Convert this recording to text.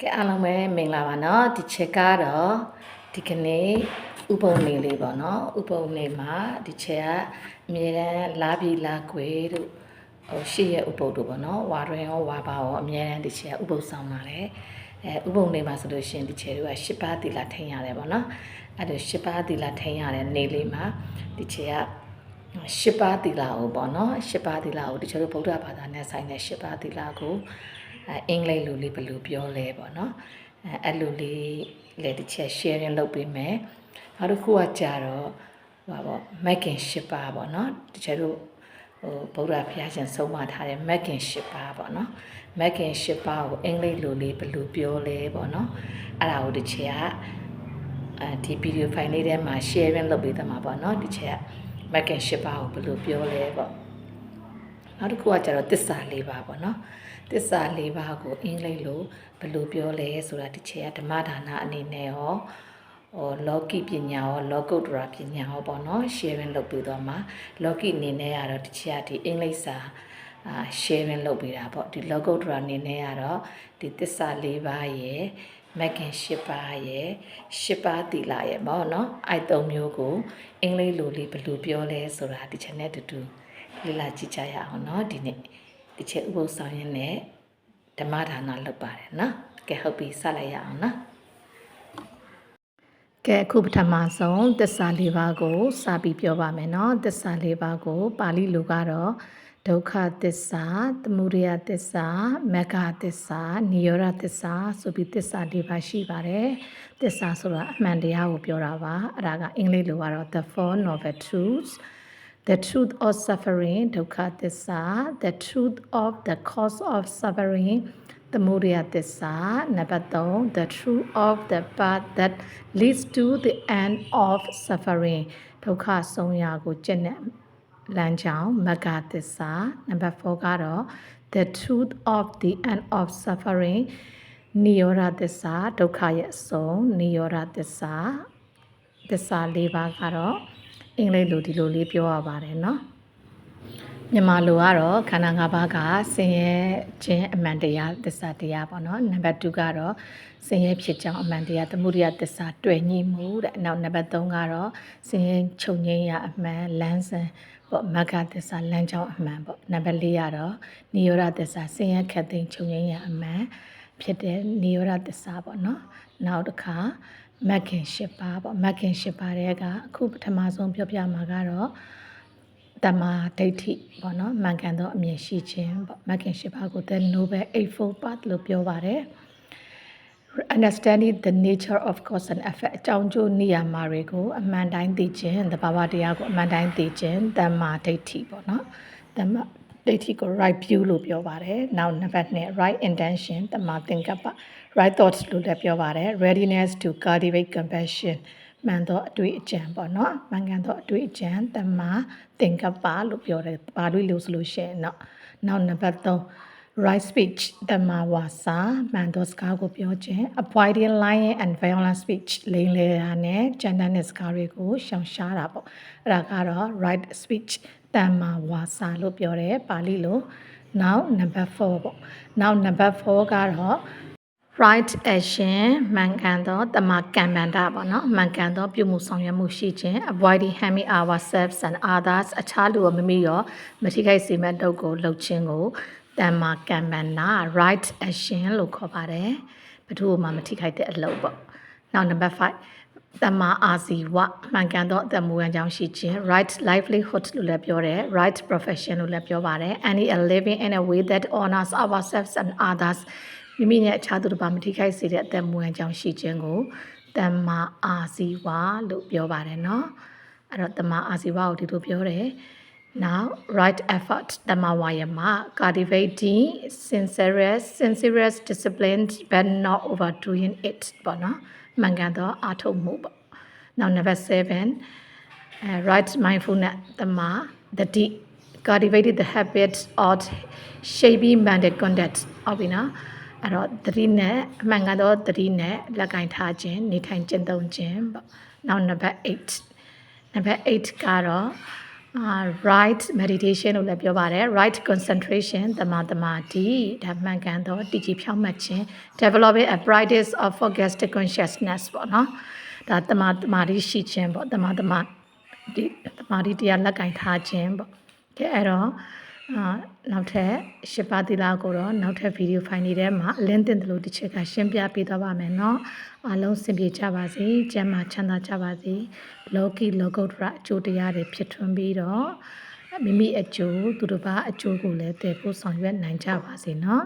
ကဲအားလုံးပဲမင်္ဂလာပါနော်ဒီချက်ကတော့ဒီကနေ့ဥပုံနေလေးပေါ့နော်ဥပုံနေမှာဒီချက်ကအမြဲတမ်းလာပြီလာခွေတို့ဟိုရှေ့ရဲ့ဥပုံတို့ပေါ့နော်ဝါရင်ရောဝါပါရောအမြဲတမ်းဒီချက်ကဥပုံဆောင်ပါလေအဲဥပုံနေမှာဆိုလို့ရှင်ဒီချက်တို့က၈ပါးသီလထိန်ရတယ်ပေါ့နော်အဲ့ဒါ၈ပါးသီလထိန်ရတဲ့နေလေးမှာဒီချက်က၈ပါးသီလကိုပေါ့နော်၈ပါးသီလကိုဒီချက်တို့ဗုဒ္ဓဘာသာနဲ့ဆိုင်တဲ့၈ပါးသီလကို အဲအင်္ဂလိပ်လိုလေးဘယ်လိုပြောလဲပေါ့နော်အဲအဲ့လိုလေးလည်းတစ်ချက် sharing လုပ်ပေးမယ်နောက်တစ်ခုကကြတော့ဟိုပါပေါ့မက်ကင်ရှစ်ပါးပေါ့နော်တချို့တို့ဟိုဗုဒ္ဓဘုရားရှင်ဆုံးမထားတဲ့မက်ကင်ရှစ်ပါးပေါ့နော်မက်ကင်ရှစ်ပါးကိုအင်္ဂလိပ်လိုလေးဘယ်လိုပြောလဲပေါ့နော်အဲ့ဒါကိုတစ်ချက်ကအဲဒီ video file လေးထဲမှာ sharing လုပ်ပေးသမှာပေါ့နော်ဒီချက်ကမက်ကင်ရှစ်ပါးကိုဘယ်လိုပြောလဲပေါ့နောက်တစ်ခုကကျတော့တစ္ဆာလေးပါပေါ့နော် သစ္စာ၄ပါးကိုအင်္ဂလိပ်လိုဘယ်လိုပြောလဲဆိုတာတစ်ချက်ကဓမ္မဒါနအနေနဲ့ရောဟောလောကိပညာရောလောကုတ္တရာပညာရောပေါ့နော် sharing လုပ်ပြီးတော့မှလောကိအနေနဲ့ကတော့တစ်ချက်ကဒီအင်္ဂလိပ်စာအာ sharing လုပ်ပေးတာပေါ့ဒီလောကုတ္တရာအနေနဲ့ကတော့ဒီသစ္စာ၄ပါးရဲ့မက္ခင်၈ပါးရဲ့၈ပါးသီလရဲ့ပေါ့နော်အဲ့၃မျိုးကိုအင်္ဂလိပ်လိုလေးဘယ်လိုပြောလဲဆိုတာဒီ channel တူတူလေ့လာကြည့်ကြရအောင်နော်ဒီနေ့ ဒီချက်ဥပုသ်ဆောင်ရင်လည်းဓမ္မဒါနလုပ်ပါတယ်နော်ကဲဟုတ်ပြီစလိုက်ရအောင်နော်ကဲအခုပထမဆုံးသစ္စာ၄ပါးကိုစပြီးပြောပါမယ်နော်သစ္စာ၄ပါးကို ပါဠိလိုကတော့ဒုက္ခသစ္စာသမုဒယသစ္စာမဂ္ဂသစ္စာနိရောဓသစ္စာဆိုပြီးသစ္စာ၄ပါးရှိပါတယ်သစ္စာဆိုတာအမှန်တရားကိုပြောတာပါအဲ့ဒါကအင်္ဂလိပ်လိုကတော့ the four noble truths the truth of suffering ဒုက္ခသစ္စာ the truth of the cause of suffering သမုဒယသစ္စာနံပါတ်3 the truth of the path that leads to the end of suffering ဒုက္ခဆုံးရာကိုကျင့်တဲ့လမ်းကြောင်းမဂ္ဂသစ္စာနံပါတ်4ကတော့ the truth of the end of suffering နိရောဓသစ္စာဒုက္ခရဲ့ အဆုံးနိရောဓသစ္စာသစ္စာ၄ပါးကတော့အင်္ဂလိပ်လိုဒီလိုလေးပြောရပါတယ်เนาะမြန်မာလိုကတော့ခန္ဓာ၅ပါးကဆင်းရဲခြင်းအမှန်တရားသစ္စာတရားပေါ့နော်နံပါတ်2ကတော့ဆင်းရဲဖြစ်ကြောင်းအမှန်တရားသမုဒယသစ္စာတွေ့ညှိမှုတဲ့နောက်နံပါတ်3ကတော့ဆင်းရဲချုပ်ငြိမ်းရအမှန်လမ်းစဉ်ပေါ့မဂ္ဂသစ္စာလမ်းကြောင်းအမှန်ပေါ့နံပါတ်4ကတော့နိရောဓသစ္စာဆင်းရဲခတ်သိမ်းချုပ်ငြိမ်းရအမှန်ဖြစ်တဲ့နိရောဓသစ္စာပေါ့နော်နောက်တစ်ခါ မဂ်ခင်၈ပါးပေါ့မဂ်ခင်၈ပါးတဲ့ကအခုပထမဆုံးပြောပြမှာကတော့တမ္မာဒိဋ္ဌိပေါ့နော်မှန်ကန်သောအမြင်ရှိခြင်းပေါ့မဂ်ခင်၈ပါးကို the noble eightfold path လို့ပြောပါတယ် understanding the nature of cause and effect အကြောင်းကျိုးနေရာမှာတွေကိုအမှန်တိုင်းသိခြင်းသဘာဝတရားကိုအမှန်တိုင်းသိခြင်းတမ္မာဒိဋ္ဌိပေါ့နော်တမ္မာ ဒိဋ္ဌိကို right view လို့ပြောပါတယ်။နောက်နံပါတ်2 right intention တမာသင်္ကပ္ပ right thoughts လို့လည်းပြောပါတယ်။ readiness to cultivate compassion မှန်သောအတွေ့အကြံပေါ့နော်။မှန်ကန်သောအတွေ့အကြံတမာသင်္ကပ္ပလို့ပြောတယ်။ဘာလို့လို့ဆိုလို့ရှိရင်တော့နောက်နံပါတ်3 right speech တမဝါစာမှန်သောစကားကိုပြောခြင်း avoiding lying and violent speech လိမ်လည်တာနဲ့ကြမ်းတမ်းတဲ့စကားတွေကိုရှောင်ရှားတာပေါ့အဲ့ဒါကတော့ right speech တမဝါစာလို့ပြောတယ်ပါဠိလိုနောက် number 4ပေါ့နောက် number 4ကတော့ right action မှန်ကန်သောတမကံမန္တပေါ့နော်မှန်ကန်သောပြုမှုဆောင်ရွက်မှုရှိခြင်း avoiding harming ourselves and others အခြားလူကိုမမိရောမထိခိုက်စေမဲ့တုပ်ကိုလှုပ်ခြင်းကိုတမကံမန္တ right action လို့ခေါ်ပါတယ်ဘယ်သူမှမထိခိုက်တဲ့အလုပ်ပေါ့နောက် number 5တမအာဇီဝမှန်ကန်သောအသက်မွေးဝမ်းကြောင်းရှိခြင်း right livelihood လို့လည်းပြောတယ် right profession လို့လည်းပြောပါတယ် any a living in a way that honors ourselves and others မိမိနဲ့အခြားသူတစ်ပါးမထိခိုက်စေတဲ့အသက်မွေးကြောင်ရှိခြင်းကိုတမ္မာအာစီဝါလို့ပြောပါတယ်နော်အဲ့တော့တမ္မာအာစီဝါကိုဒီလိုပြောတယ် now right effort တမ္မာဝါယမ cultivating sincerous sincerous disciplined but not overdoing it ပေါ့နော်မှန်ကန်သောအထောက်မှုပေါ့ now number 7 right mindfulness တမ္မာတတိ cultivated the habit of shaping minded conduct ဟုတ်ပြီနော် အဲ့တော့တတိနဲ့အမှန်ကန်သောတတိနဲ့လက်ကင်ထားခြင်းနေထိုင်ကျင့်သုံးခြင်းပေါ့ now number 8 number 8ကတော့အာ right meditation လို့လည်းပြောပါတယ် right concentration တမတမာတိဒါမှန်ကန်တော့တည်ကြည်ဖြောင့်မတ်ခြင်း developing a practice of focused consciousness ပေါ့နော်ဒါတမတမာတိရှိခြင်းပေါ့တမတမာဒီတမာတိတရားလက်ကင်ထားခြင်းပေါ့ကဲအဲ့တော့အာ နောက်ထပ်ရှစ်ပါးသီလကိုတော့နောက်ထပ်ဗီဒီယိုဖိုင်တွေထဲမှာအလင်းတင်တယ်လို့တစ်ချက်ကရှင်းပြပေးသွားပါမယ်เนาะအားလုံးစင်ပြေကြပါစေကျမ်းမာချမ်းသာကြပါစေလောကီလောကုတ္တရအကျိုးတရားတွေဖြစ်ထွန်းပြီးတော့မိမိအကျိုးသူတစ်ပါးအကျိုးကိုလည်းတည်ဖို့ဆောင်ရွက်နိုင်ကြပါစေเนาะ